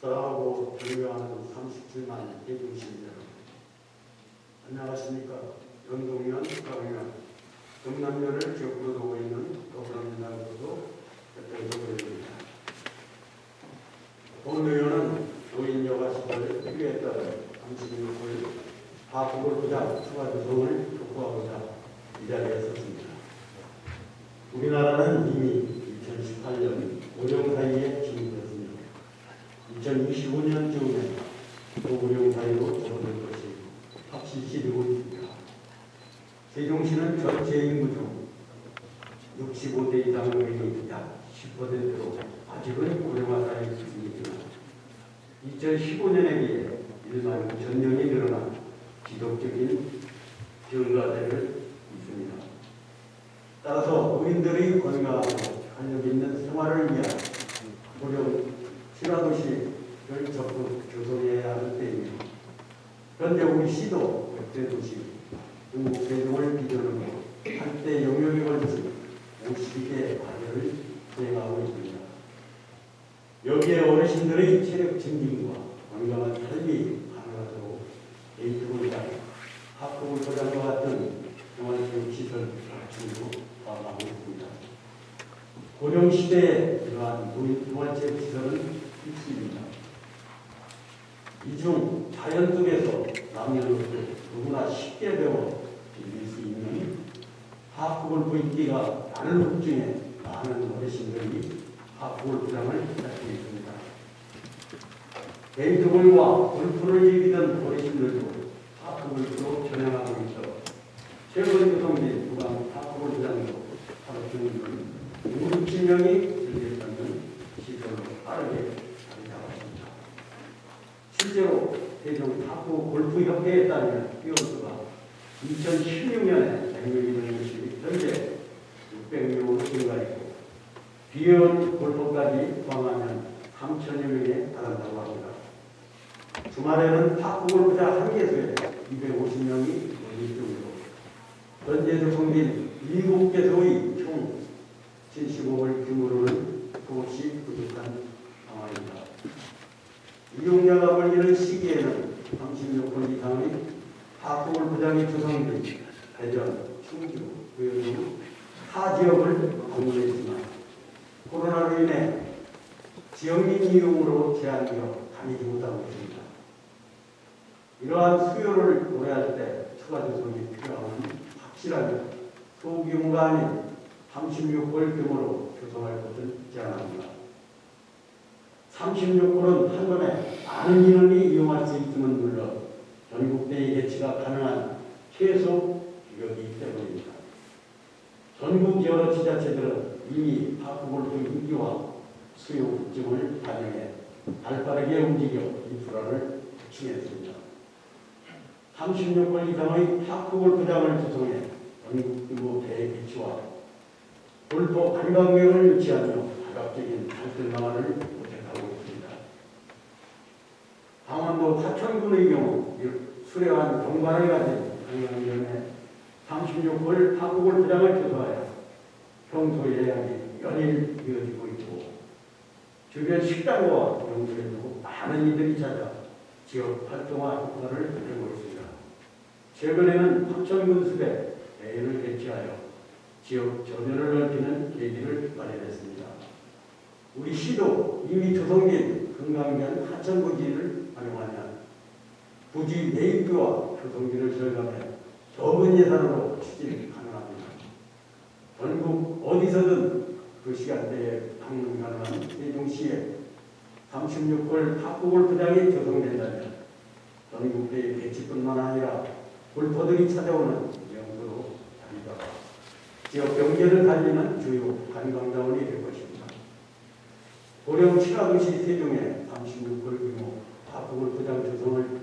사랑하고 존경하는 37만 대중시민 여러분 안녕하십니까? 연동위원 박영현 경남면을 지역구로 두고 있는 더불어민주당으로도 대표적입니다 본 의원은 노인 여가 시설 필요에 따라 36일 하복을 부장 추가 조성을 촉구하고자 이 자리에 섰습니다. 우리나라는 이미 2018년 오령 사이에 진입했습니다. 2025년 쯤에 도구용 사이로 접어들 것이 확실시 되고 있습니다. 세종시는 전체 인구 중 65세 이상 노인이 약 10%로 아직은 고령화 사회 수준이지만 2015년에 비해 1만 9천 명이 늘어나 지속적인 증가세를 있습니다. 따라서 노인들의 건강하고 활력 있는 생활을 위한 고령 친화도시를 적극 조성해야 할 때입니다. 그런데 우리 시도 백대도시 중국 세종을 비전으로 한때 영역에 걸친 52개 과제를 수행하고 있습니다. 여기에 어르신들의 체력 증진과 건강한 삶이 가능하도록 에이트볼과 보장과 같은 생활교육시설 갖춤도 포함하고 있습니다. 고령시대에 이러한 노인 생활체육시설은 필수입니다. 이 중 자연 속에서 남녀노소 누구나 쉽게 배워 즐길 수 있는 하프골프 인기가 많은 것 중에 많은 어르신들이 하프골프장을 찾고 있습니다. 게이트볼과 골프를 즐기던 어르신들도 하프골프로 전향하고 있어 구강 하프골프장도 하루 중은 5, 60명이 즐길 수 있는 시설로 빠르게 잡았습니다. 실제로 대중 탁구 골프 협회에 따르면 뛰어수가 2016년에 100명이 되는 것이 현재 600명으로 증가했고 비연 골프까지 포함하면 3천여 명에 달한다고 합니다. 주말에는 탁구 골프장 한 개소에 250명이 모일 정도로 현재 조성된 7개소의 총 75월 규모로는 수없이 부족한 상황입니다. 이용자가 몰리는 시기에는 36번 이상의 학부골 부장이 구성된 대전, 충주, 등타 지역을 방문했지만 코로나로 인해 지역민 이용으로 제한되어 다니지 못하고 있습니다. 이러한 수요를 추가 조성이 필요함은 확실하게 소규모가 아닌 36골 규모로 조성할 것을 제안합니다. 36골은 한 번에 많은 인원이 이용할 수 있음은 물론 전국대회 개최가 가능한 최소 규격이기 때문입니다. 전국 여러 지자체들은 이미 파크골프 인기와 수요 급증을 반영해 발빠르게 움직여 인프라를 구축했습니다. 36골 이상의 파크골프장을 구성해 전국 규모 대회 개최와 골프 관광명을 유치하며 다각적인 발전 방안을 모색하고 있습니다. 강원도 사천군의 경우 수려한 경관을 가진 관광면에 36골 파크골프장을 조성하여 평소 예약이 연일 이어지고 있고 주변 식당과 명소에도 많은 이들이 찾아 지역 활동화 효과를 내고 있습니다. 최근에는 합천군 숲에 대회를 개최하여 지역 전열을 넓히는 계기를 마련했습니다. 우리 시도 이미 조성된 금강변 하천부지를 활용하면 부지 매입비와 조성비를 절감해 적은 예산으로 추진 가능합니다. 전국 어디서든 그 시간대에 방문 가능한 세종시에 36골 탁구골프장이 조성된다면 전국대회 개최뿐만 아니라 골퍼들이 찾아오는 자리 잡아 지역 경제를 달리는 주요 관광자원이 될 것입니다. 고령 친화도시 세종에 36골 규모 탁구골프장 조성을